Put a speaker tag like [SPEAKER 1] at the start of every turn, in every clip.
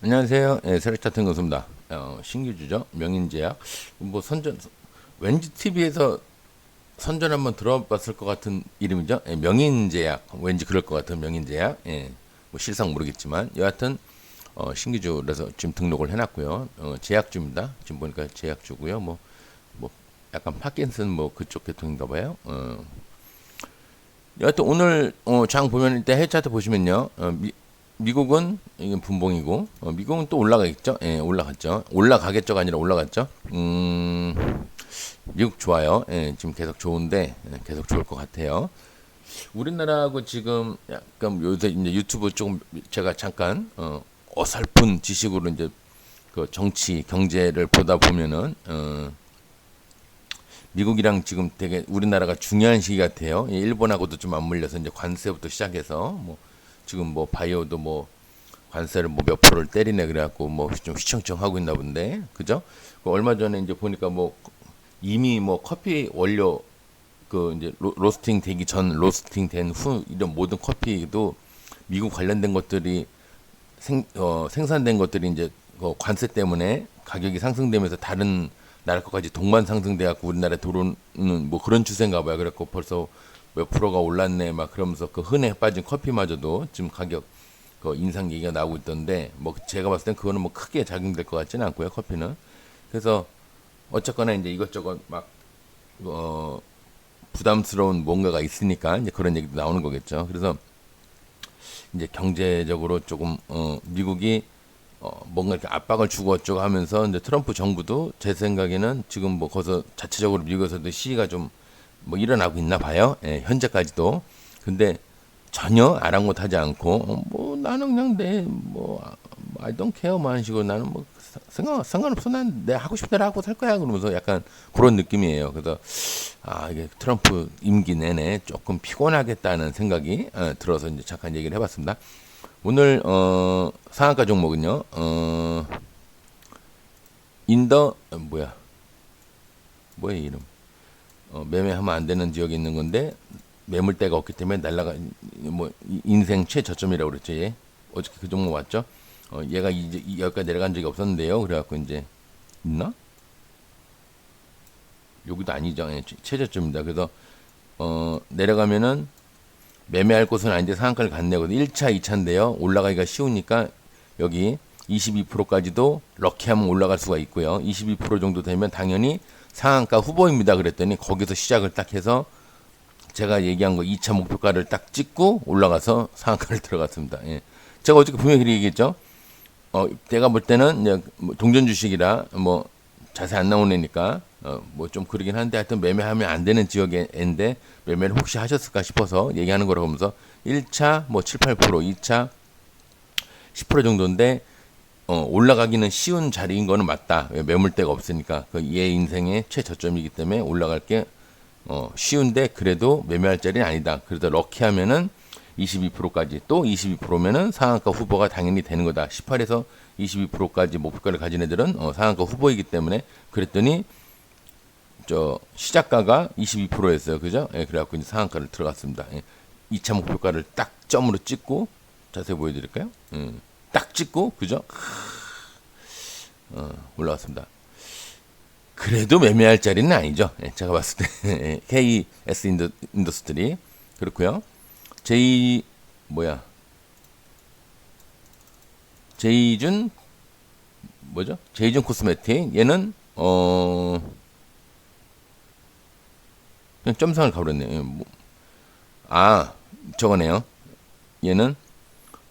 [SPEAKER 1] 안녕하세요. 예, 세력차트 교수입니다. 어, 신규 주죠. 명인제약. 뭐 선전, 왠지 TV에서 선전 한번 들어봤을 것 같은 이름이죠. 예, 명인제약. 왠지 그럴 것 같은 명인제약. 예, 뭐 실상 모르겠지만 여하튼 어, 신규주라서 지금 등록을 해놨고요. 어, 제약주입니다. 지금 보니까 제약주고요. 뭐, 뭐 약간 파킨슨 뭐 그쪽 계통인가 봐요. 어. 여하튼 오늘 어, 장 보면 일단 해차트 보시면요. 어, 미, 미국은 이건 분봉이고 어, 미국은 또 올라가겠죠? 예, 올라갔죠. 올라가겠죠가 아니라 올라갔죠. 음, 미국 좋아요. 예, 지금 계속 좋은데 예, 계속 좋을 것 같아요. 우리나라하고 지금 약간 요새 이제 유튜브 조금 제가 잠깐 어, 어설픈 지식으로 이제 그 정치 경제를 보다 보면은 어, 미국이랑 지금 되게 우리나라가 중요한 시기 같아요. 예, 일본하고도 좀 맞물려서 이제 관세부터 시작해서 뭐 지금 뭐 바이오도 뭐 관세를 뭐 몇 프로를 때리네 그래갖고 뭐 좀 휘청휘청 하고 있나 본데 그죠? 그 얼마 전에 이제 보니까 뭐 이미 뭐 커피 원료 그 이제 로, 로스팅 되기 전 로스팅 된 후 이런 모든 커피도 미국 관련된 것들이 생, 어, 생산된 것들이 이제 그 관세 때문에 가격이 상승되면서 다른 나라 것까지 동반 상승돼 갖고 우리나라에 들어오는 뭐 그런 추세인가 봐요. 그래갖고 벌써 몇 프로가 올랐네 막 그러면서 그 흔해 빠진 커피마저도 지금 가격 그 인상 얘기가 나오고 있던데 뭐 제가 봤을 땐 그거는 뭐 크게 작용될 것 같지는 않고요 커피는. 그래서 어쨌거나 이제 이것저것 막 어 부담스러운 뭔가가 있으니까 이제 그런 얘기도 나오는 거겠죠. 그래서 이제 경제적으로 조금 어 미국이 어 뭔가 이렇게 압박을 주고 어쩌고 하면서 이제 트럼프 정부도 제 생각에는 지금 뭐 거기서 자체적으로 미국에서도 시위가 좀 뭐 일어나고 있나 봐요. 예, 현재까지도. 근데 전혀 아랑곳하지 않고 어, 뭐 나는 그냥 내뭐 I don't care 뭐 식으로 나는 뭐 상관 상관없어 난 내 하고 싶은 대로 하고 살 거야 그러면서 약간 그런 느낌이에요. 그래서 아 이게 트럼프 임기 내내 조금 피곤하겠다는 생각이 어, 들어서 이제 잠깐 얘기를 해봤습니다. 오늘 어 상한가 종목은요. 어 인더 어, 뭐야 뭐야 이 이름 어, 매매하면 안 되는 지역에 있는 건데 매물대가 없기 때문에 날라가 뭐 인생 최저점이라고 그랬죠. 얘 어저께 그 종목 왔죠. 어, 얘가 이제 여기까지 내려간 적이 없었는데요. 그래갖고 이제 있나? 여기도 아니죠. 예, 최저점입니다. 그래서 어, 내려가면은 매매할 곳은 아닌데 상한가를 갔네요. 1차, 2차인데요. 올라가기가 쉬우니까 여기 22%까지도 럭키하면 올라갈 수가 있고요. 22% 정도 되면 당연히 상한가 후보입니다. 그랬더니 거기서 시작을 딱 해서 제가 얘기한 거 2차 목표가를 딱 찍고 올라가서 상한가를 들어갔습니다. 예. 제가 어저께 분명히 얘기했죠. 어, 내가 볼 때는 이제 뭐 동전 주식이라 뭐 자세히 안 나오니까 어, 뭐 좀 그러긴 한데 하여튼 매매하면 안 되는 지역인데 매매를 혹시 하셨을까 싶어서 얘기하는 거라고 하면서 1차 뭐 7, 8%, 2차 10% 정도인데 어, 올라가기는 쉬운 자리인 거는 맞다. 왜 매물대가 없으니까. 그 얘 인생의 최저점이기 때문에 올라갈 게 어, 쉬운데 그래도 매매할 자리는 아니다. 그래도 럭키하면은 22%까지 또 22%면은 상한가 후보가 당연히 되는 거다. 18에서 22%까지 목표가를 가진 애들은 어, 상한가 후보이기 때문에 그랬더니 저 시작가가 22%였어요. 그죠? 예, 그래갖고 이제 상한가를 들어갔습니다. 예, 2차 목표가를 딱 점으로 찍고 자세히 보여드릴까요? 음. 딱 찍고 그죠? 어, 올라왔습니다. 그래도 매매할 자리는 아니죠. 예, 제가 봤을 때 KS 인더, 인더스트리 그렇고요. J 뭐야? 제이준 뭐죠? 제이준 코스메틱 얘는 어 그냥 점상을 가버렸네요. 예, 뭐, 아 저거네요. 얘는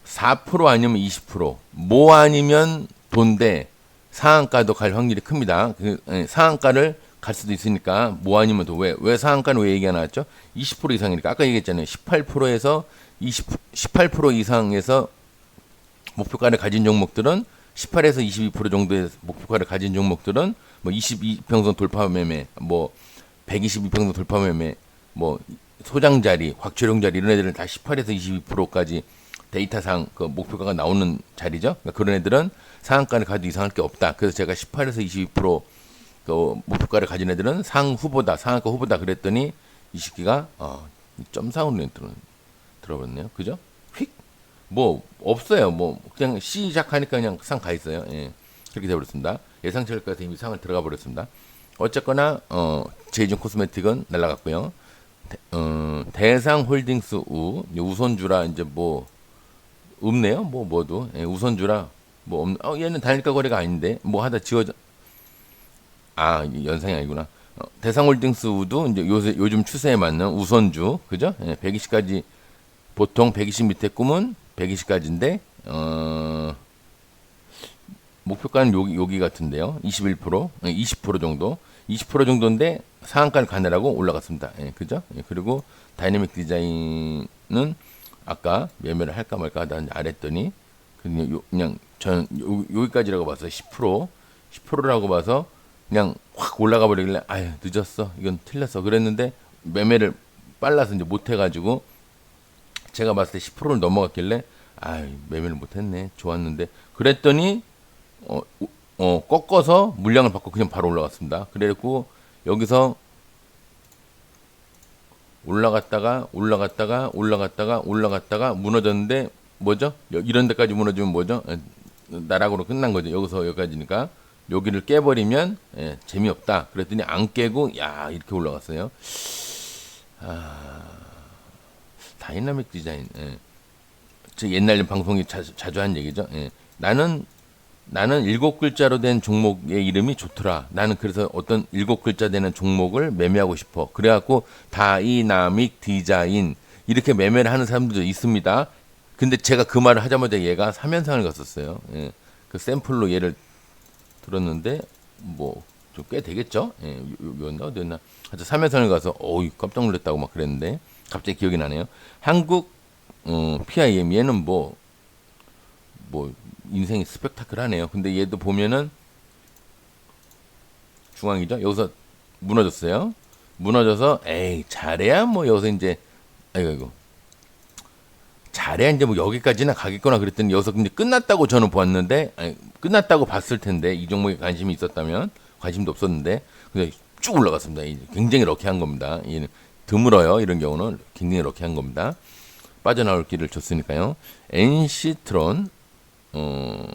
[SPEAKER 1] 4% 아니면 20%뭐 아니면 돈데 상한가도 갈 확률이 큽니다. 그 예, 상한가를 갈 수도 있으니까 뭐 아니면 도왜왜 상한가는 왜 얘기가 나왔죠? 20% 이상이니까 아까 얘기했잖아요. 18%에서 20 18% 이상에서 목표가를 가진 종목들은 18에서 22% 정도의 목표가를 가진 종목들은 뭐 22평선 돌파 매매, 뭐 122평선 돌파 매매, 뭐 소장 자리, 확철용 자리 이런 애들은 다 18에서 22%까지 데이터상 그 목표가가 나오는 자리죠. 그러니까 그런 애들은 상한가를 가도 이상할 게 없다. 그래서 제가 18에서 22%그 목표가를 가진 애들은 상 후보다, 상한가 후보다 그랬더니 이 시기가 어, 점상으로 들어 들어버렸네요. 그죠? 휙 뭐 없어요. 뭐 그냥 시작하니까 그냥 상 가 있어요. 예. 그렇게 돼 버렸습니다. 예상치 못해서 이미 상을 들어가 버렸습니다. 어쨌거나 어 제이준 코스메틱은 날라갔고요. 대, 어, 대상 홀딩스 우 우선주라 이제 뭐 없네요. 뭐 뭐도 예, 우선주라 뭐 없. 어 얘는 단일가 거래가 아닌데 뭐 하다 지워져. 아 연상이 아니구나. 어, 대상홀딩스 우도 이제 요새 요즘 추세에 맞는 우선주 그죠? 예, 120까지 보통 120 밑에 꿈은 120까지인데 어 목표가는 여기 여기 같은데요. 21% 20% 정도 20% 정도인데 상한가를 가느라고 올라갔습니다. 예, 그죠? 예, 그리고 다이내믹 디자인은 아까 매매를 할까 말까 하다 안 했더니 그냥, 요, 그냥 저는 요, 여기까지라고 봐서 10% 10%라고 봐서 그냥 확 올라가 버리길래 아유 늦었어. 이건 틀렸어. 그랬는데 매매를 빨라서 이제 못 해가지고 제가 봤을 때 10%를 넘어갔길래 아유 매매를 못했네. 좋았는데 그랬더니 어, 우- 어 꺾어서 물량을 받고 그냥 바로 올라갔습니다. 그래갖고 여기서 올라갔다가 올라갔다가 올라갔다가 올라갔다가 무너졌는데 뭐죠 여- 이런 데까지 무너지면 뭐죠 에, 나락으로 끝난 거죠 여기서 여기까지니까 여기를 깨버리면 예, 재미없다 그랬더니 안 깨고 야 이렇게 올라갔어요 다이나믹 디자인. 예. 저 옛날 방송이 자주, 자주 한 얘기죠. 예. 나는 나는 일곱 글자로 된 종목의 이름이 좋더라. 나는 그래서 어떤 일곱 글자 되는 종목을 매매하고 싶어. 그래갖고 다이나믹 디자인 이렇게 매매를 하는 사람들도 있습니다. 근데 제가 그 말을 하자마자 얘가 사면상을 갔었어요. 예. 그 샘플로 얘를 들었는데 뭐 좀 꽤 되겠죠? 예, 요였나 어디였나? 하여튼 삼해선을 가서 어이 깜짝 놀랐다고 막 그랬는데 갑자기 기억이 나네요. 한국 어, PIM 얘는 뭐 뭐 인생이 스펙타클하네요. 근데 얘도 보면은 중앙이죠. 여기서 무너졌어요. 무너져서 에이 잘해야 뭐 여기서 이제 아이고 아이고 잘해야 이제 뭐 여기까지나 가겠거나 그랬더니 여기서 근데 끝났다고 저는 보았는데 아니, 끝났다고 봤을 텐데 이 종목에 관심이 있었다면 관심도 없었는데 근데 쭉 올라갔습니다. 이 굉장히 럭키한 겁니다. 이 드물어요. 이런 경우는 굉장히 럭키한 겁니다. 빠져나올 길을 줬으니까요. NC트론 어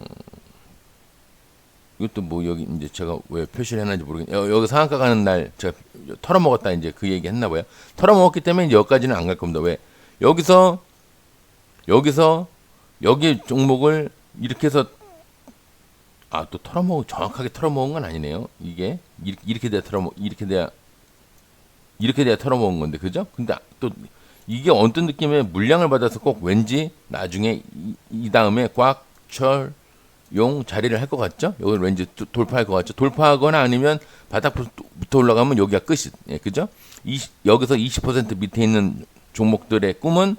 [SPEAKER 1] 이것도 뭐 여기 이제 제가 왜 표시를 해놨는지 모르겠 여- 여기 상한가 가는 날 제가 털어먹었다 이제 그 얘기 했나 봐요. 털어먹었기 때문에 여기까지는 안 갈 겁니다. 왜 여기서 여기서 여기 종목을 이렇게 해서 아 또 털어먹 정확하게 털어먹은 건 아니네요. 이게 이렇게 돼야 털어먹 이렇게 돼야 이렇게 돼야 털어먹은 건데 그죠? 근데 또 이게 어떤 느낌의 물량을 받아서 꼭 왠지 나중에 이, 이 다음에 꽉 철 용 자리를 할 것 같죠? 여기 왠지 도- 돌파할 것 같죠? 돌파하거나 아니면 바닥부터 올라가면 여기가 끝이 예, 그죠? 20, 여기서 20% 밑에 있는 종목들의 꿈은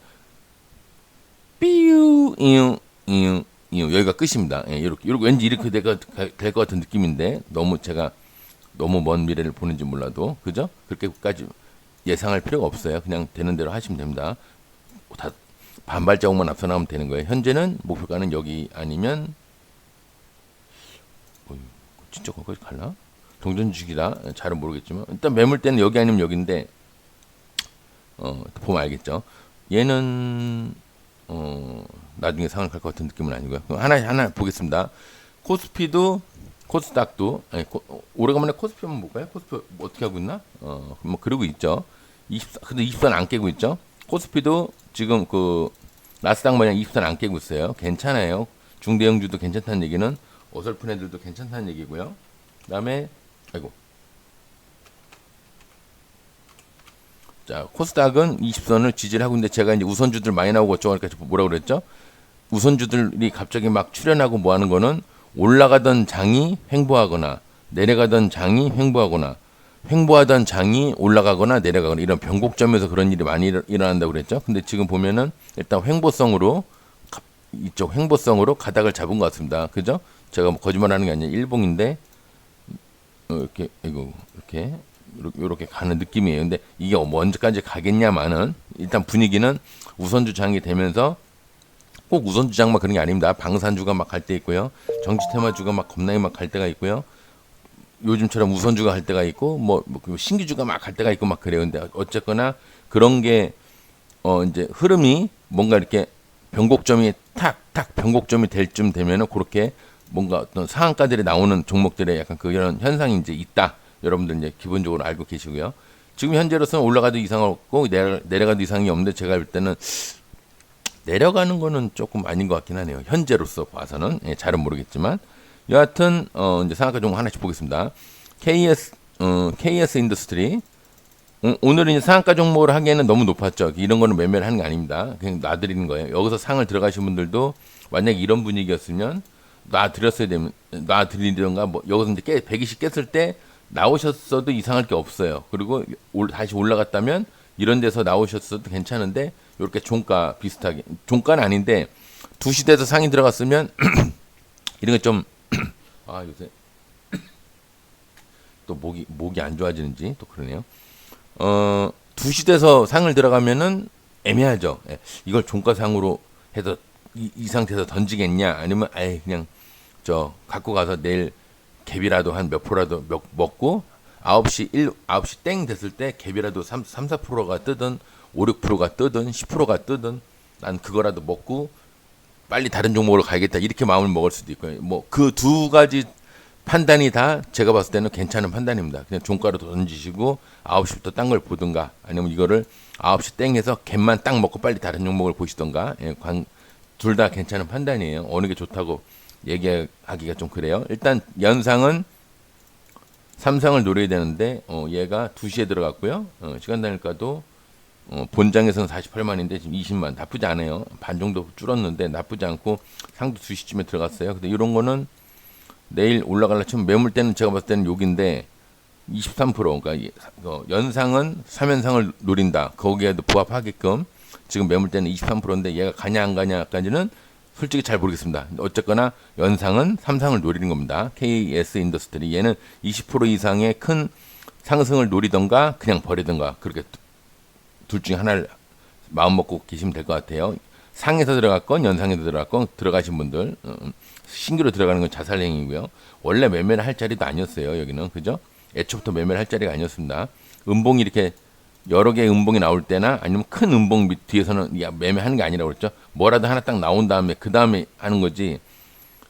[SPEAKER 1] 삐유 이유 이유 이유 여기가 끝입니다. 예, 이렇게 이렇게 왠지 이렇게 될것 같은 느낌인데 너무 제가 너무 먼 미래를 보는지 몰라도 그죠? 그렇게까지 예상할 필요가 없어요. 그냥 되는 대로 하시면 됩니다. 다 반발자국만 앞서 나가면 되는 거예요. 현재는 목표가는 여기 아니면 어, 진짜 거기까지 갈라? 동전 주기다. 잘은 모르겠지만 일단 매물대는 여기 아니면 여기인데 어, 보면 알겠죠. 얘는 어, 나중에 갈것 같은 느낌은 아니고요. 하나 하나 보겠습니다. 코스피도 코스닥도 아니 코, 어, 오래간만에 코스피 한번 볼까요? 코스피 어떻게 하고 있나? 어, 뭐 그러고 있죠. 24 근데 24는 안 깨고 있죠. 코스피도 지금 그 나스닥 마냥 24는 안 깨고 있어요. 괜찮아요. 중대형주도 괜찮다는 얘기는 어설픈 애들도 괜찮다는 얘기고요. 그 다음에 아이고 자, 코스닥은 20선을 지지를 하고 있는데 제가 이제 우선주들 많이 나오고 어쩌고 하니까 뭐라 그랬죠? 우선주들이 갑자기 막 출현하고 뭐 하는 거는 올라가던 장이 횡보하거나 내려가던 장이 횡보하거나 횡보하던 장이 올라가거나 내려가거나 이런 변곡점에서 그런 일이 많이 일어- 일어난다고 그랬죠. 근데 지금 보면은 일단 횡보성으로 가- 이쪽 횡보성으로 가닥을 잡은 것 같습니다. 그죠? 제가 뭐 거짓말하는 게 아니라 일봉인데 어, 이렇게 이거 이렇게 요렇게 가는 느낌이에요. 근데 이게 뭐 언제까지 가겠냐마는 일단 분위기는 우선주 장이 되면서 꼭 우선주 장만 그런 게 아닙니다. 방산주가 막 갈 때 있고요. 정치 테마주가 막 겁나게 막 갈 때가 있고요. 요즘처럼 우선주가 갈 때가 있고 뭐, 뭐 그리고 신기주가 막갈 때가 있고 막 그래요. 근데 어쨌거나 그런 게 어 이제 흐름이 뭔가 이렇게 변곡점이 탁탁 변곡점이 될 쯤 되면은 그렇게 뭔가 어떤 상한가들이 나오는 종목들에 약간 그런 현상이 이제 있다. 여러분들 이제 기본적으로 알고 계시고요. 지금 현재로서는 올라가도 이상 없고 내려, 내려가도 이상이 없는데 제가 볼 때는 내려가는 거는 조금 아닌 것 같긴 하네요. 현재로서 봐서는 예, 잘은 모르겠지만 여하튼 어 이제 상한가 종목 하나씩 보겠습니다. KS 어 KS 인더스트리 어, 오늘은 상한가 종목을 하기에는 너무 높았죠. 이런 거는 매매를 하는 게 아닙니다. 그냥 놔드리는 거예요. 여기서 상을 들어가신 분들도 만약에 이런 분위기였으면 놔드렸어야 되면 놔드리던가 뭐 여기서 이제 깨, 120 깼을 때 나오셨어도 이상할 게 없어요. 그리고 올, 다시 올라갔다면 이런 데서 나오셨어도 괜찮은데 이렇게 종가 비슷하게 종가는 아닌데 두 시대에서 상이 들어갔으면 이런 게좀 아 요새 또 목이 목이 안 좋아지는지 또 그러네요. 어, 두 시대에서 상을 들어가면은 애매하죠. 예, 이걸 종가상으로 해서 이, 이 상태에서 던지겠냐 아니면 아예 그냥 저 갖고 가서 내일 갭이라도 한 몇 프로라도 몇, 먹고 9시 1 9시 땡 됐을 때 갭이라도 3, 3 4%가 뜨든 5, 6%가 뜨든 10%가 뜨든 난 그거라도 먹고 빨리 다른 종목으로 가야겠다 이렇게 마음을 먹을 수도 있고요. 뭐 그 두 가지 판단이 다 제가 봤을 때는 괜찮은 판단입니다. 그냥 종가로 던지시고 9시부터 딴 걸 보든가 아니면 이거를 9시 땡해서 갭만 딱 먹고 빨리 다른 종목을 보시던가 예, 둘 다 괜찮은 판단이에요. 어느 게 좋다고 얘기하기가 좀 그래요. 일단 연상은 삼성을 노려야 되는데 어, 얘가 2시에 들어갔고요. 어, 시간 단일가도 어, 본장에서는 48만인데 지금 20만 나쁘지 않아요. 반 정도 줄었는데 나쁘지 않고 상도 2시쯤에 들어갔어요. 근데 이런 거는 내일 올라갈라 치면 매물대는 제가 봤을 때는 여기인데 23% 그러니까 어, 연상은 3연상을 노린다. 거기에도 부합하게끔 지금 매물대는 23%인데 얘가 가냐 안 가냐까지는 솔직히 잘 모르겠습니다. 어쨌거나 연상은 삼상을 노리는 겁니다. KS 인더스트리 얘는 20% 이상의 큰 상승을 노리던가 그냥 버리던가 그렇게 둘 중에 하나를 마음 먹고 계시면 될 것 같아요. 상에서 들어갔건 연상에서 들어갔건 들어가신 분들 어, 신규로 들어가는 건 자살행위고요. 원래 매매를 할 자리도 아니었어요. 여기는 그죠? 애초부터 매매를 할 자리가 아니었습니다. 음봉이 이렇게 여러 개의 음봉이 나올 때나 아니면 큰 음봉 밑 뒤에서는 야, 매매하는 게 아니라고 그랬죠. 뭐라도 하나 딱 나온 다음에 그 다음에 하는 거지.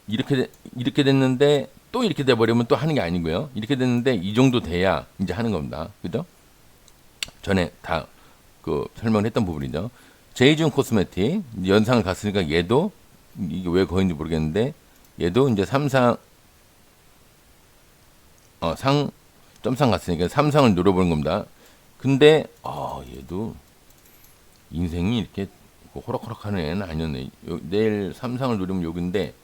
[SPEAKER 1] 이렇게 이렇게 됐는데 또 이렇게 돼 버리면 또 하는 게 아니고요. 이렇게 됐는데 이 정도 돼야 이제 하는 겁니다. 그죠? 전에 다 그 설명을 했던 부분이죠. 제이준 코스메틱 연상을 갔으니까 얘도 이게 왜 거인지 모르겠는데 얘도 이제 삼상 어, 상 점상 갔으니까 삼상을 노려보는 겁니다. 근데 아 얘도 인생이 이렇게 호락호락하는 애는 아니었네. 요, 내일 삼상을 노리면 여기인데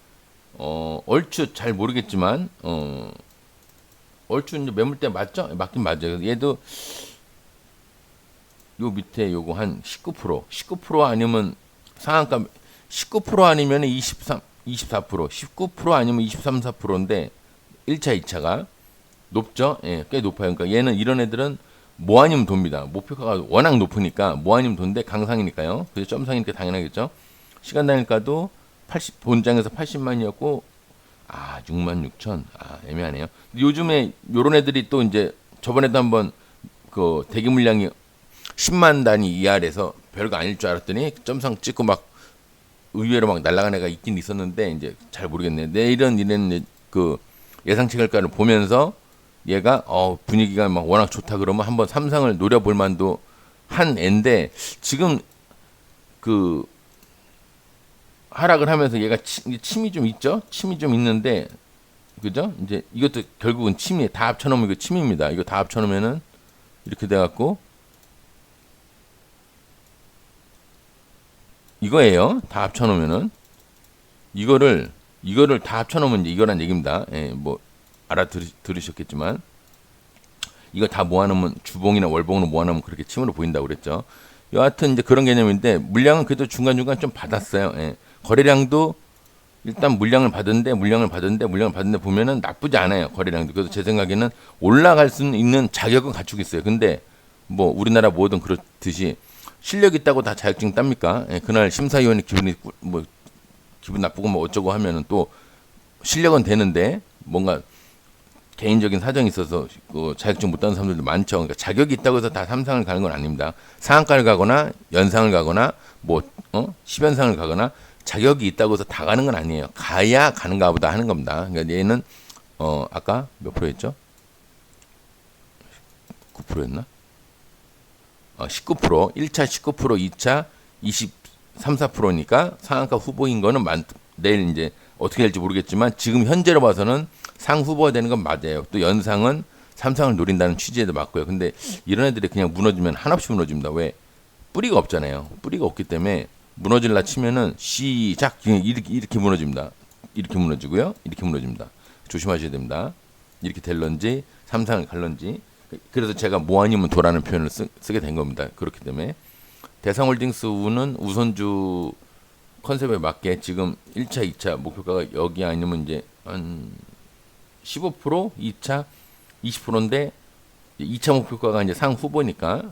[SPEAKER 1] 어 얼추 잘 모르겠지만 어 얼추 이제 매물대 맞죠? 맞긴 맞아요. 얘도 요 밑에 요거 한 19% 19% 아니면 상한가 19% 아니면 23 24% 19% 아니면 23 4%인데 1차 2차가 높죠? 예, 꽤 높아요. 그러니까 얘는 이런 애들은 뭐 아니면 돕니다. 목표가가 워낙 높으니까 뭐 아니면 돈데 강상이니까요. 그래서 점상이니까 당연하겠죠. 시간 단일가도 80 본장에서 80만이었고 아 6만 6천 아 애매하네요. 요즘에 요런 애들이 또 이제 저번에도 한번 그 대기 물량이 10만 단위 이하래서 별거 아닐 줄 알았더니 점상 찍고 막 의외로 막 날아간 애가 있긴 있었는데 이제 잘 모르겠네. 내일은 이런 그 예상치 결과를 보면서 얘가 어 분위기가 막 워낙 좋다 그러면 한번 삼상을 노려볼 만도 한 애인데 지금 그 하락을 하면서 얘가 치, 침이 좀 있죠? 침이 좀 있는데 그죠? 이제 이것도 결국은 침이 다 합쳐놓으면 이거 침입니다. 이거 다 합쳐놓으면은 이렇게 돼갖고 이거예요. 다 합쳐놓으면은 이거를 이거를 다 합쳐놓으면 이제 이거란 얘기입니다. 예, 뭐 알아들으셨겠지만 이거 다 모아놓으면 주봉이나 월봉으로 모아놓으면 그렇게 침으로 보인다고 그랬죠. 여하튼 이제 그런 개념인데 물량은 그래도 중간중간 좀 받았어요. 예. 거래량도 일단 물량을 받은데 물량을 받은데 물량을 받은데 보면은 나쁘지 않아요. 거래량도. 그래서 제 생각에는 올라갈 수 있는 자격은 갖추고 있어요. 근데 뭐 우리나라 뭐든 그렇듯이 실력 있다고 다 자격증 땁니까? 예. 그날 심사위원이 기분이 뭐 기분 나쁘고 뭐 어쩌고 하면은 또 실력은 되는데 뭔가 개인적인 사정이 있어서 그 자격증 못 따는 사람들도 많죠. 그러니까 자격이 있다고 해서 다 삼상을 가는 건 아닙니다. 상한가를 가거나 연상을 가거나 뭐 어? 10연상을 가거나 자격이 있다고 해서 다 가는 건 아니에요. 가야 가는가 보다 하는 겁니다. 그러니까 얘는 어 아까 몇 프로였죠? 9%였나? 어, 19%, 1차 19%, 2차 23, 4%니까 상한가 후보인 거는 많, 내일 이제 어떻게 될지 모르겠지만 지금 현재로 봐서는 상 후보가 되는 건 맞아요. 또 연상은 삼상을 노린다는 취지에도 맞고요. 근데 이런 애들이 그냥 무너지면 한없이 무너집니다. 왜? 뿌리가 없잖아요. 뿌리가 없기 때문에 무너질라 치면은 시작 이렇게 이렇게 무너집니다. 이렇게 무너지고요. 이렇게 무너집니다. 조심하셔야 됩니다. 이렇게 될런지 삼상을 갈런지 그래서 제가 뭐 아니면 도라는 표현을 쓰, 쓰게 된 겁니다. 그렇기 때문에 대상홀딩스는 우선주 컨셉에 맞게 지금 1차, 2차 목표가가 여기 아니면 이제 한 15%, 2차 20%인데 2차 목표가가 이제 상 후보니까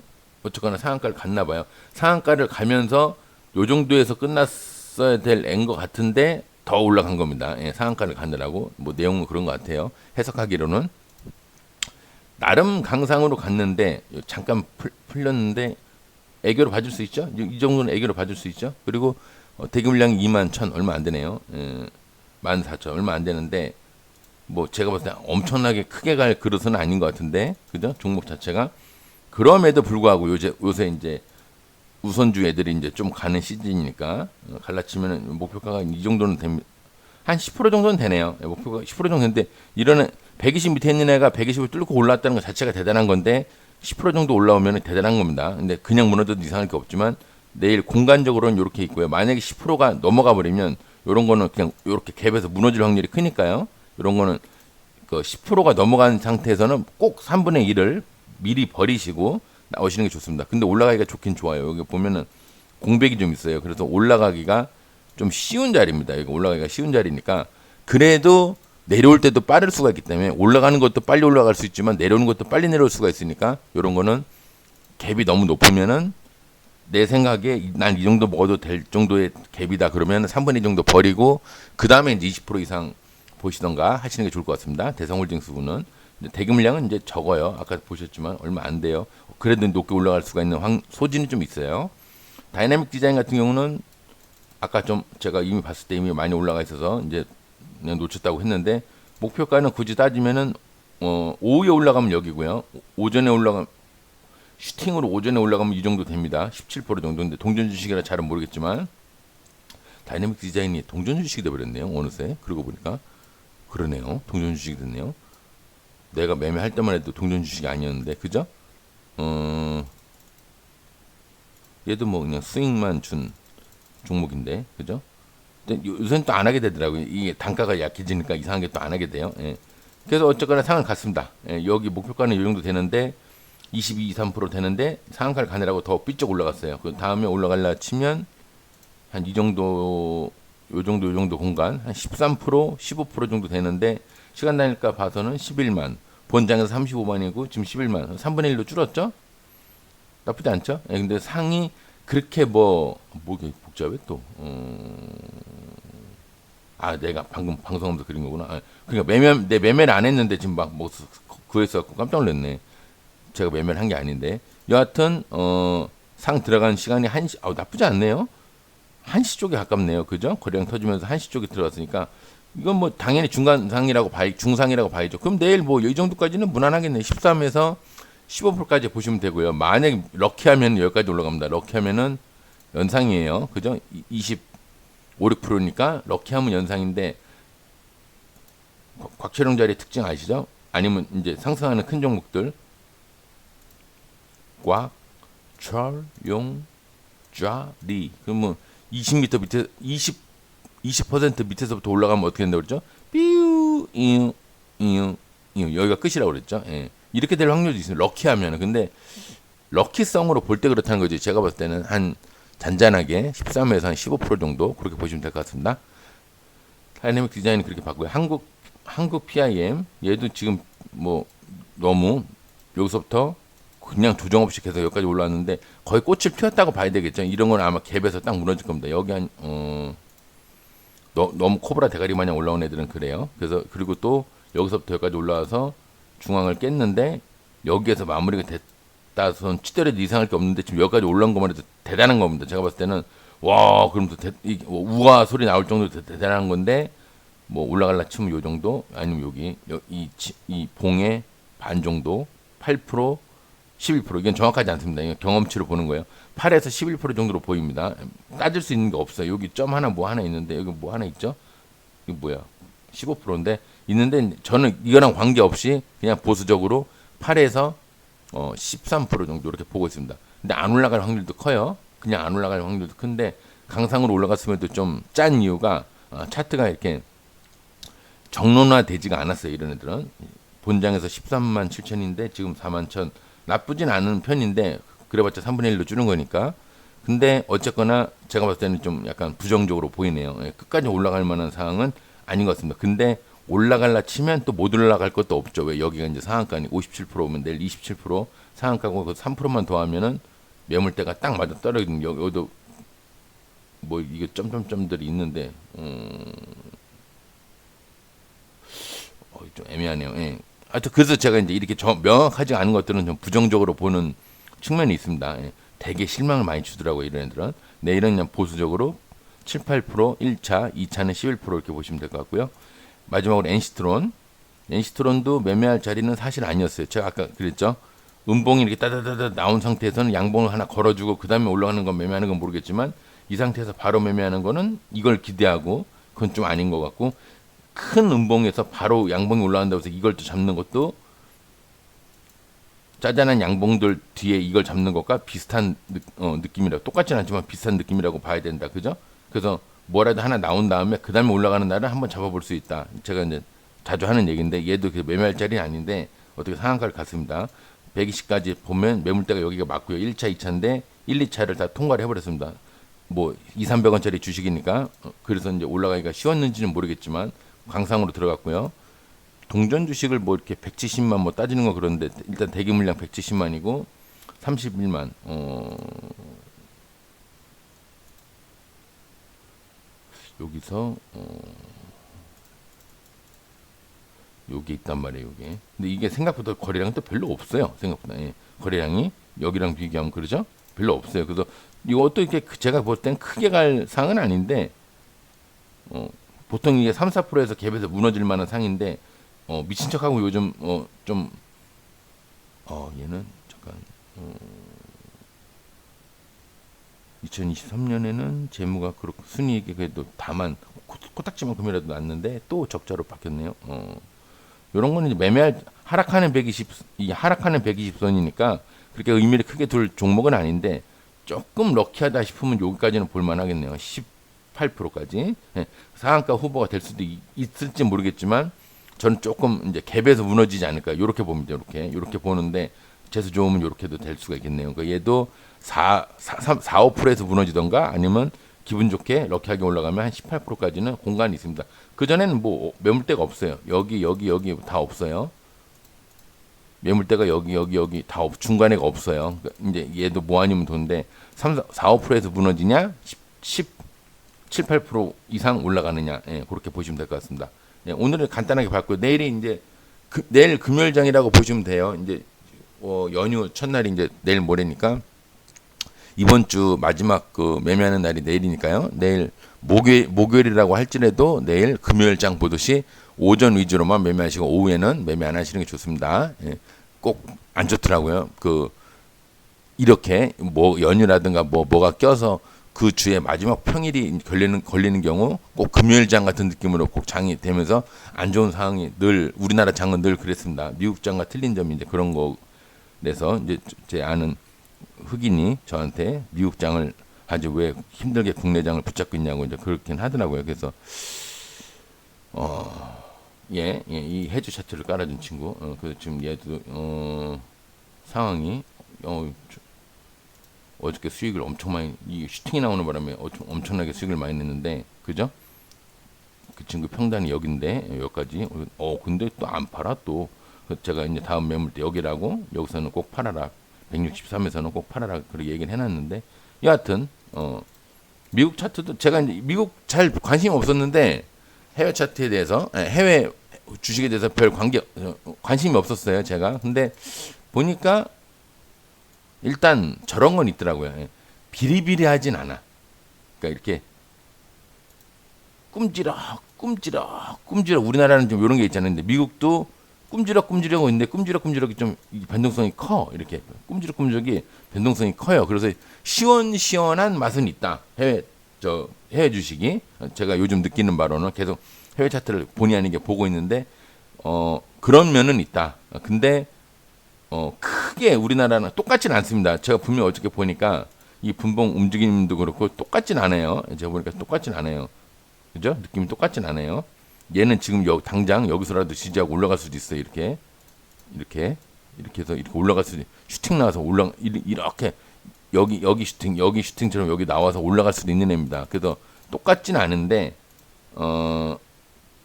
[SPEAKER 1] 어쨌거나 상한가를 갔나 봐요. 상한가를 가면서 요 정도에서 끝났어야 될앤것 같은데 더 올라간 겁니다. 예, 상한가를 가느라고 뭐 내용은 그런 것 같아요. 해석하기로는 나름 강상으로 갔는데 잠깐 풀, 풀렸는데 애교로 봐줄 수 있죠. 이, 이 정도는 애교로 봐줄 수 있죠. 그리고 어, 대기 물량이 2만 천 얼마 안 되네요. 예, 1만 4천 얼마 안 되는데 뭐 제가 봤을 때 엄청나게 크게 갈 그릇은 아닌 것 같은데 그죠? 종목 자체가 그럼에도 불구하고 요새 요새 이제 우선주 애들이 이제 좀 가는 시즌이니까 어, 갈라치면은 목표가가 이 정도는 됩니다. 한 10% 정도는 되네요. 예, 목표가 10% 정도 되는데 이런 120 밑에 있는 애가 120을 뚫고 올라왔다는 것 자체가 대단한 건데 10% 정도 올라오면 대단한 겁니다. 근데 그냥 무너져도 이상할 게 없지만 내일 공간적으로는 이렇게 있고요. 만약에 10%가 넘어가 버리면 이런 거는 그냥 이렇게 갭에서 무너질 확률이 크니까요. 이런 거는 그 10%가 넘어간 상태에서는 꼭 3분의 1을 미리 버리시고 나오시는 게 좋습니다. 근데 올라가기가 좋긴 좋아요. 여기 보면은 공백이 좀 있어요. 그래서 올라가기가 좀 쉬운 자리입니다. 여기 올라가기가 쉬운 자리니까 그래도 내려올 때도 빠를 수가 있기 때문에 올라가는 것도 빨리 올라갈 수 있지만 내려오는 것도 빨리 내려올 수가 있으니까 이런 거는 갭이 너무 높으면은 내 생각에 난 이 정도 먹어도 될 정도의 갭이다 그러면 3분의 2 정도 버리고 그 다음에 이제 20% 이상 보시던가 하시는 게 좋을 것 같습니다. 대성홀딩스군은 대금량은 이제 적어요. 아까 보셨지만 얼마 안 돼요. 그래도 높게 올라갈 수가 있는 황, 소진이 좀 있어요. 다이나믹 디자인 같은 경우는 아까 좀 제가 이미 봤을 때 이미 많이 올라가 있어서 이제 놓쳤다고 했는데 목표가는 굳이 따지면은 어, 오후에 올라가면 여기고요. 오전에 올라가 슈팅으로 오전에 올라가면 이 정도 됩니다. 17% 정도인데 동전 주식이라 잘은 모르겠지만 다이내믹 디자인이 동전 주식이 돼 버렸네요. 어느새 그러고 보니까 그러네요. 동전 주식이 됐네요. 내가 매매할 때만 해도 동전 주식이 아니었는데 그죠? 어, 얘도 뭐 그냥 수익만 준 종목인데 그죠? 요- 요새는 또 안 하게 되더라고요. 이게 단가가 약해지니까 이상한 게또 안 하게 돼요. 예. 그래서 어쨌거나 상을 갔습니다. 예, 여기 목표가는 이 정도 되는데 22, 23% 되는데 상한가를 가느라고 더 삐쩍 올라갔어요. 그 다음에 올라갈라 치면 한 이 정도 요 정도 요 정도 공간 한 13% 15% 정도 되는데 시간 단위가 봐서는 11만 본장에서 35만이고 지금 11만 3분의 1로 줄었죠? 나쁘지 않죠? 예, 근데 상이 그렇게 뭐 뭐게 복잡해 또? 음... 아 내가 방금 방송하면서 그린 거구나. 아, 그러니까 매매 내 매매를 안 했는데 지금 막 뭐 구했어 갖고 깜짝 놀랐네. 제가 매매를 한 게 아닌데. 여하튼 어, 상 들어간 시간이 한 시 아 나쁘지 않네요. 한시 쪽에 가깝네요. 그죠? 거래량 터지면서 한시 쪽에 들어갔으니까. 이건 뭐 당연히 중간상이라고 봐야 중상이라고 봐야죠. 그럼 내일 뭐 이 정도까지는 무난하겠네. 13에서 15%까지 보시면 되고요. 만약 럭키하면 여기까지 올라갑니다. 럭키하면은 연상이에요. 그죠? 20, 5, 6%니까 럭키하면 연상인데 곽철용 자리 특징 아시죠? 아니면 이제 상승하는 큰 종목들 꽉, 철, 용, 좌리 그러면 20m 밑에 20 20% 밑에서부터 올라가면 어떻게 된다고 그랬죠? 삐우 이유 이유 이유 여기가 끝이라고 그랬죠? 예. 이렇게 될 확률도 있어요. 럭키하면 근데 럭키성으로 볼 때 그렇다는 거지. 제가 봤을 때는 한 잔잔하게 13에서 한 15% 정도 그렇게 보시면 될 것 같습니다. 다이내믹 디자인은 그렇게 봤고요. 한국 한국 PIM 얘도 지금 뭐 너무 여기서부터 그냥 조정 없이 계속 여기까지 올라왔는데 거의 꽃을 피웠다고 봐야 되겠죠. 이런 건 아마 갭에서 딱 무너질 겁니다. 여기 한 어, 너, 너무 코브라 대가리 마냥 올라온 애들은 그래요. 그래서 그리고 또 여기서부터 여기까지 올라와서 중앙을 깼는데 여기에서 마무리가 됐다선 치더라도 이상할 게 없는데 지금 여기까지 올라온 것만 해도 대단한 겁니다. 제가 봤을 때는 와 그럼 또 대, 이, 뭐 우아 소리 나올 정도로 대, 대단한 건데 뭐 올라갈라 치면 요 정도 아니면 여기 여- 이, 치- 이 봉의 반 정도 8% 11% 이건 정확하지 않습니다. 이건 경험치로 보는 거예요. 8에서 11% 정도로 보입니다. 따질 수 있는 게 없어요. 여기 점 하나 뭐 하나 있는데 여기 뭐 하나 있죠? 이거 뭐야? 15%인데 있는데 저는 이거랑 관계없이 그냥 보수적으로 8에서 어, 13% 정도 이렇게 보고 있습니다. 근데 안 올라갈 확률도 커요. 그냥 안 올라갈 확률도 큰데 강상으로 올라갔음에도 좀 짠 이유가 어, 차트가 이렇게 정론화 되지가 않았어요. 이런 애들은 본장에서 13만 7천인데 지금 4만 천 나쁘진 않은 편인데 그래봤자 3분의 1로 줄은 거니까 근데 어쨌거나 제가 봤을 때는 좀 약간 부정적으로 보이네요. 예, 끝까지 올라갈 만한 상황은 아닌 것 같습니다. 근데 올라갈라 치면 또 못 올라갈 것도 없죠. 왜 여기가 이제 상한가니 57%면 내일 27% 상한가고 그 3%만 더하면은 매물대가 딱 맞아 떨어지는 여- 여기도 뭐 이게 점점점들이 있는데 음, 어, 좀 애매하네요. 예. 하여튼 그래서 제가 이제 이렇게 저, 명확하지 않은 것들은 좀 부정적으로 보는 측면이 있습니다. 예. 되게 실망을 많이 주더라고요, 이런 애들은. 내일은 그냥 보수적으로 7, 8%, 1차, 2차는 11% 이렇게 보시면 될 것 같고요. 마지막으로 엔시트론. 엔시트론도 매매할 자리는 사실 아니었어요. 제가 아까 그랬죠. 음봉이 이렇게 따다다다 나온 상태에서는 양봉을 하나 걸어주고 그 다음에 올라가는 건 매매하는 건 모르겠지만 이 상태에서 바로 매매하는 거는 이걸 기대하고 그건 좀 아닌 것 같고 큰 음봉에서 바로 양봉이 올라간다고 해서 이걸 또 잡는 것도 짜잔한 양봉들 뒤에 이걸 잡는 것과 비슷한 느, 어, 느낌이라고 똑같지는 않지만 비슷한 느낌이라고 봐야 된다 그죠 그래서 뭐라도 하나 나온 다음에 그 다음에 올라가는 날은 한번 잡아볼 수 있다. 제가 이제 자주 하는 얘기인데 얘도 그 매매할 자리는 아닌데 어떻게 상한가를 갔습니다. 120까지 보면 매물대가 여기가 맞고요. 1차 2차인데 1, 2차를 다 통과를 해버렸습니다. 뭐 2, 300원짜리 주식이니까. 어, 그래서 이제 올라가기가 쉬웠는지는 모르겠지만 강상으로 들어갔고요. 동전 주식을 뭐 이렇게 170만 뭐 따지는 거 그런데 일단 대기 물량 170만이고 31만 어 여기서 어 여기 있단 말이에요, 여기. 근데 이게 생각보다 거래량이 또 별로 없어요. 생각보다. 예. 거래량이 여기랑 비교하면 그러죠? 별로 없어요. 그래서 이것도 이렇게 그- 제가 볼 땐 크게 갈 상은 아닌데 어, 보통 이게 3, 4%에서 갭에서 무너질 만한 상인데 어, 미친 척하고 요즘 어, 좀 어, 얘는 잠깐 어, 2023년에는 재무가 그렇고 순이익이 그래도 다만 코- 코딱지만큼이라도 났는데 또 적자로 바뀌었네요. 어, 이런 거는 매매할 하락하는 120, 이 하락하는 120선이니까 그렇게 의미를 크게 둘 종목은 아닌데 조금 럭키하다 싶으면 여기까지는 볼만 하겠네요. 18%까지 예, 상한가 후보가 될 수도 있- 있을지 모르겠지만 저는 조금 이제 갭에서 무너지지 않을까 이렇게 봅니다. 이렇게 이렇게 보는데 재수 좋으면 이렇게도 될 수가 있겠네요. 그러니까 얘도 4, 4, 3, 4 5%에서 무너지던가 아니면 기분 좋게 럭키하게 올라가면 한 18%까지는 공간이 있습니다. 그 전에는 뭐 매물대가 없어요. 여기 여기 여기 다 없어요. 매물대가 여기 여기 여기 다 없, 중간에가 없어요. 그러니까 이제 얘도 뭐 아니면 돈데 3, 4, 5%에서 무너지냐 10, 10 7, 8% 이상 올라가느냐 예, 그렇게 보시면 될 것 같습니다. 예, 오늘은 간단하게 봤고요. 내일이 이제 그, 내일 금요일장이라고 보시면 돼요. 이제 어, 연휴 첫날이 이제 내일 모레니까 이번 주 마지막 그 매매하는 날이 내일이니까요. 내일 목요일 목요일이라고 할지라도 내일 금요일장 보듯이 오전 위주로만 매매하시고 오후에는 매매 안 하시는 게 좋습니다. 예, 꼭안 좋더라고요. 그 이렇게 뭐 연휴라든가 뭐 뭐가 껴서 그 주에 마지막 평일이 걸리는 걸리는 경우 꼭 금요일장 같은 느낌으로 꼭 장이 되면서 안 좋은 상황이 늘 우리나라 장은 늘 그랬습니다. 미국 장과 틀린 점이 이제 그런 거 그래서 이제 제 아는 흑인이 저한테 미국 장을 아주 왜 힘들게 국내 장을 붙잡고 있냐고 이제 그렇긴 하더라고요. 그래서 어 예, 예, 이 해주 차트를 깔아준 친구. 어, 그 지금 얘도 어 상황이 어 저- 어저께 수익을 엄청 많이 이 슈팅이 나오는 바람에 엄청, 엄청나게 수익을 많이 냈는데 그죠? 그 친구 평단이 여긴데 여기까지 어 근데 또 안 팔아 또 제가 이제 다음 매물 때 여기라고 여기서는 꼭 팔아라. 163에서는 꼭 팔아라 그렇게 얘기를 해놨는데 여하튼 어 미국 차트도 제가 이제 미국 잘 관심 없었는데 해외 차트에 대해서 예, 해외 주식에 대해서 별 관계 어, 관심이 없었어요 제가. 근데 보니까 일단 저런 건 있더라고요. 예. 비리비리하진 않아. 그러니까 이렇게 꿈지럭 꿈지럭 꿈지럭 우리나라는 좀 이런 게 있잖아요. 근데 미국도 꿈지럭 꿈지럭 있는데 꿈지럭 꿈지럭이 좀이 변동성이 커 이렇게. 꿈지럭 꿈지럭이 변동성이 커요. 그래서 시원시원한 맛은 있다. 해외 저 해외 주식이. 제가 요즘 느끼는 바로는 계속 해외 차트를 본의 아니게 보고 있는데 어 그런 면은 있다. 근데 어 크게 우리나라는 똑같진 않습니다. 제가 분명 히 어저께 보니까 이 분봉 움직임도 그렇고 똑같진 않아요. 제가 보니까 똑같진 않아요. 그죠? 느낌이 똑같진 않아요 얘는 지금 여, 당장 여기서라도 지지하고 올라갈 수도 있어요. 이렇게 이렇게 이렇게 해서 이렇게 올라갈 수도 슈팅 나와서 올라 이- 이렇게 여기 여기 슈팅 여기 슈팅처럼 여기 나와서 올라갈 수도 있는 애입니다. 그래서 똑같진 않은데 어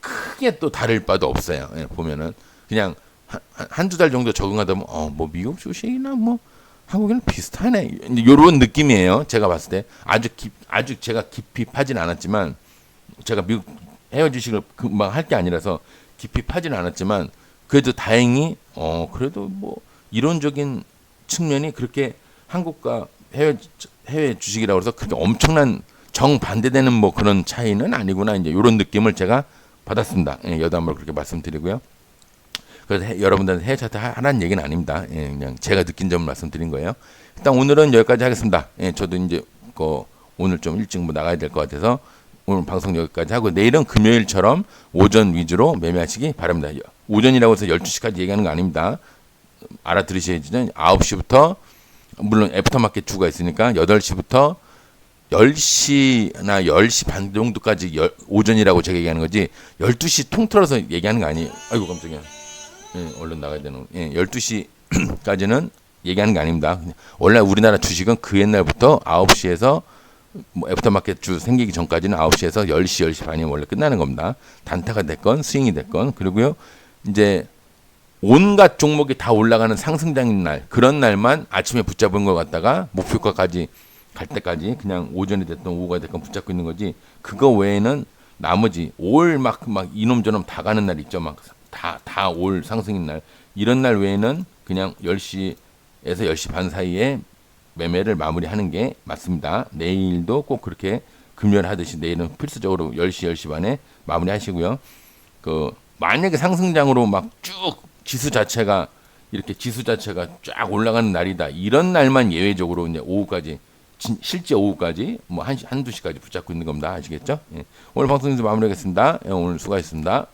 [SPEAKER 1] 크게 또 다를 바도 없어요. 예, 보면은 그냥 한두 달 정도 적응하다 보면 어 뭐 미국 주식이나 뭐 한국이랑 비슷하네. 요런 느낌이에요. 제가 봤을 때 아주 깊 아주 제가 깊이 파진 않았지만 제가 미국 주식을 금방 할 게 아니라서 깊이 파지는 않았지만 그래도 다행히 어 그래도 뭐 이론적인 측면이 그렇게 한국과 해외 해외 주식이라고 해서 그렇게 엄청난 정반대되는 뭐 그런 차이는 아니구나 이제 이런 느낌을 제가 받았습니다. 예, 여담 한번 그렇게 말씀드리고요. 그래서 해- 여러분들한테 해외 차트 하- 하라는 얘기는 아닙니다. 예, 그냥 제가 느낀 점을 말씀드린 거예요. 일단 오늘은 여기까지 하겠습니다. 예, 저도 이제 그 오늘 좀 일찍 뭐 나가야 될 것 같아서 오늘 방송 여기까지 하고 내일은 금요일처럼 오전 위주로 매매하시기 바랍니다. 오전이라고 해서 12시까지 얘기하는 거 아닙니다. 알아들으셔야지 9시부터 물론 애프터마켓 주가 있으니까 8시부터 10시나 10시 반 정도까지 열- 오전이라고 제가 얘기하는 거지 12시 통틀어서 얘기하는 거 아니에요. 아이고 깜짝이야. 예, 얼른 나가야 되는. 예, 12시까지는 얘기하는 게 아닙니다. 원래 우리나라 주식은 그 옛날부터 9시에서 뭐 애프터마켓 주 생기기 전까지는 9시에서 10시, 10시 반이 원래 끝나는 겁니다. 단타가 됐건 스윙이 됐건 그리고요. 이제 온갖 종목이 다 올라가는 상승장인 날 그런 날만 아침에 붙잡은 것 같다가 목표가까지 갈 때까지 그냥 오전이 됐든 오후가 됐건 붙잡고 있는 거지 그거 외에는 나머지 올막막 이놈 저놈 다 가는 날 있죠 막 다 다 올 상승인 날 이런 날 외에는 그냥 10시에서 10시 반 사이에 매매를 마무리하는 게 맞습니다. 내일도 꼭 그렇게 금요일 하듯이 내일은 필수적으로 10시 10시 반에 마무리하시고요. 그 만약에 상승장으로 막 쭉 지수 자체가 이렇게 지수 자체가 쫙 올라가는 날이다. 이런 날만 예외적으로 이제 오후까지 진- 실제 오후까지 뭐 한, 시- 한두 시까지 붙잡고 있는 겁니다. 아시겠죠? 예. 오늘 방송 여기서 마무리하겠습니다. 예, 오늘 수고하셨습니다.